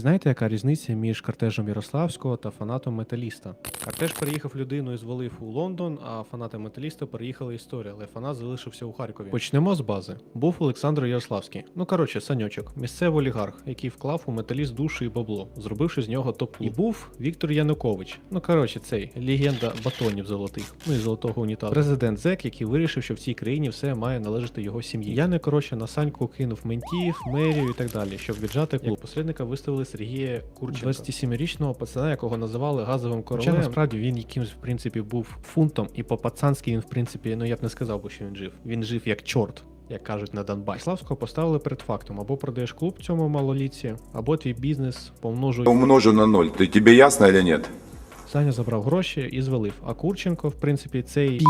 Знаєте, яка різниця між кортежем Ярославського та фанатом металіста? Кортеж переїхав людину і звалив у Лондон, а фанати металіста переїхали історія, але фанат залишився у Харкові. Почнемо з бази. Був Олександр Ярославський. Ну коротше, саньочок, місцевий олігарх, який вклав у металіст душу і бабло, зробивши з нього топ. І був Віктор Янукович. Ну коротше, цей легенда батонів золотих, ну і золотого унітазу. Президент ЗЕК, який вирішив, що в цій країні все має належати його сім'ї. Я не коротше на саньку кинув ментів, мерію і так далі, щоб віджати клуб. Як посередника виставили Сергія Курченка. 27-річного пацана, якого називали газовим королем. Хоча насправді він якимось в принципі був фунтом, і по-пацанськи він в принципі, ну я б не сказав би, що він жив. Він жив як чорт. Як кажуть на Донбасі. Славського поставили перед фактом: або продаєш клуб цьому малолітці, або твій бізнес помножує. умножу на ноль. Ты, тебе ясно или нет? Саня забрав гроші і звалив. А Курченко, в принципі, цей пі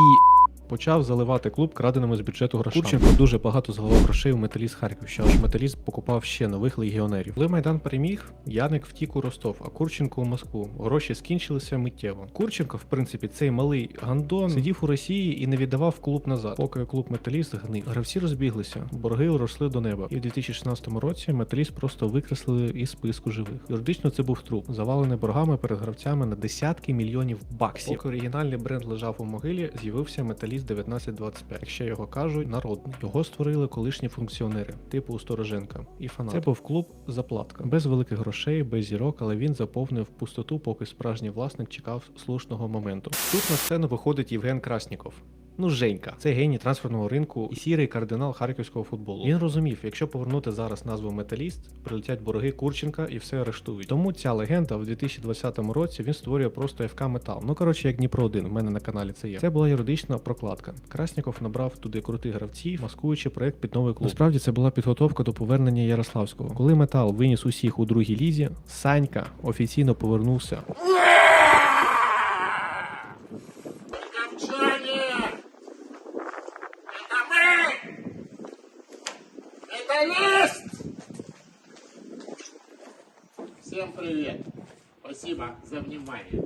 почав заливати клуб краденими з бюджету грошами. Курченко дуже багато згаливав грошей у металіст Харків, що аж металіст покупав ще нових легіонерів. Коли Майдан переміг, Яник втік у Ростов, а Курченко у Москву. Гроші скінчилися миттєво. Курченко, в принципі, цей малий гандон сидів у Росії і не віддавав клуб назад, поки клуб металіст гнив. Гравці розбіглися, борги росли до неба. І в 2016 році металіст просто викреслили із списку живих. Юридично це був труп, завалений боргами перед гравцями на десятки мільйонів баксів. Поки оригінальний бренд лежав у могилі, з'явився металіст 1925. Якщо його кажуть, народний. Його створили колишні функціонери, типу Стороженка і фанати. Це був клуб заплатка. Без великих грошей, без зірок, але він заповнив пустоту, поки справжній власник чекав слушного моменту. Тут на сцену виходить Євген Красніков. Ну, Женька, це геній трансферного ринку і сірий кардинал харківського футболу. Він розумів, якщо повернути зараз назву Металіст, прилетять борги Курченка і все арештують. Тому ця легенда в 2020 році він створює просто ФК Метал. Ну коротше, як Дніпро 1 в мене на каналі це є. Це була юридична прокладка. Красніков набрав туди крутих гравців, маскуючи проект під новий клуб. Насправді це була підготовка до повернення Ярославського. Коли метал виніс усіх у другій лізі, Санька офіційно повернувся Лист! Всем привет! Спасибо за внимание.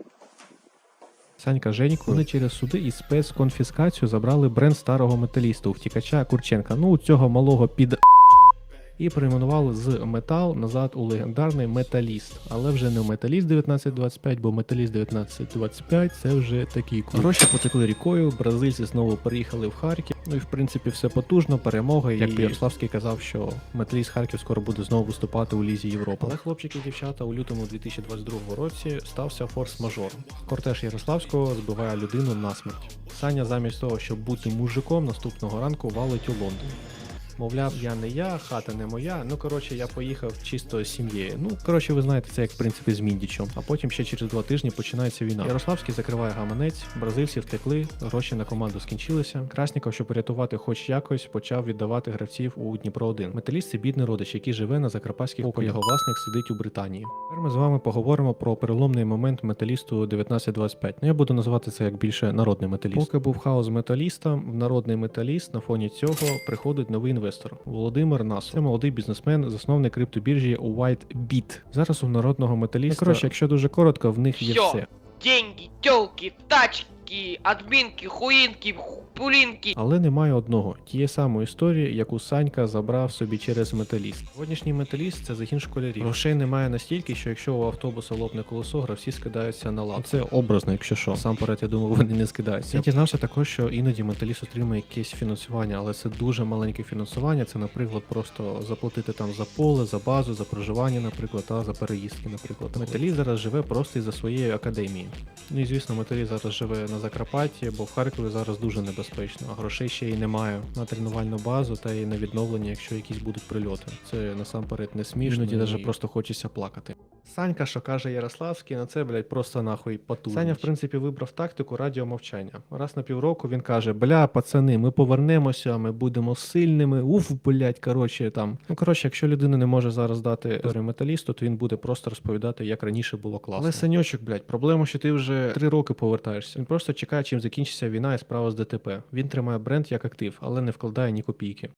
Санька Женьку. Вони через суди і спецконфіскацію забрали бренд старого металіста втікача Курченка. Ну, у цього малого під. І перейменували з метал назад у легендарний металіст. Але вже не металіст 1925, бо металіст 1925 це вже такий клуб. Гроші потекли рікою, бразильці знову переїхали в Харків. Ну і в принципі все потужно, перемога. І як Ярославський казав, що металіст Харків скоро буде знову виступати у Лізі Європи. Але хлопчики і дівчата у лютому 2022 році стався форс-мажор. Кортеж Ярославського збиває людину насмерть. Саня замість того, щоб бути мужиком, наступного ранку валить у Лондон. Мовляв, я не я, хата не моя. Ну коротше, я поїхав чисто з сім'єю. Ну коротше, ви знаєте, це як в принципі з Міндічем. А потім ще через два тижні починається війна. Ярославський закриває гаманець, бразильці втекли, гроші на команду скінчилися. Красніков, щоб порятувати хоч якось, почав віддавати гравців у Дніпро 1 Металіст це бідний родич, який живе на закарпатських поки його власник сидить у Британії. Тепер ми з вами поговоримо про переломний момент металісту 1925. Ну я буду називати це як більше народний металіст. Поки був хаос з металістом, в народний металіст на фоні цього приходить новий інвестор Володимир Насов. Це молодий бізнесмен, засновник криптобіржі WhiteBit. Зараз у народного металіста. Ну, коротше, якщо дуже коротко, в них є Всьо. все. деньги, тілки, тачки, админки, хуинки, пулинки. Але немає одного тієї самої історії, яку Санька забрав собі через металіст. Сьогоднішній металіст це загін школярів. Грошей немає настільки, що якщо у автобуса лопне колесо, гравці скидаються на лав. Це образно, якщо що. Сам перед я думаю, вони не скидаються. Я дізнався також, що іноді металіст отримує якесь фінансування, але це дуже маленьке фінансування. Це, наприклад, просто заплатити там за поле, за базу, за проживання, наприклад, та за переїздки, наприклад. Металіст зараз живе просто із-за своєї академії. Ну і звісно, металіст зараз живе на Закарпатті, бо в Харкові зараз дуже небезпечно, а грошей ще й немає на тренувальну базу та й на відновлення, якщо якісь будуть прильоти. Це насамперед не смішно. Іноді навіть просто хочеться плакати. Санька, що каже Ярославський, на це, блядь, просто нахуй потужно. Саня, в принципі, вибрав тактику радіомовчання. Раз на півроку він каже: Бля, пацани, ми повернемося, ми будемо сильними. Уф, блядь, коротше там. Ну коротше, якщо людина не може зараз дати металісту, то він буде просто розповідати, як раніше було класно. Але саньочок, блядь, проблема, що ти вже три роки повертаєшся. Він просто чекає, чим закінчиться війна і справа з ДТП. Він тримає бренд як актив, але не вкладає ні копійки.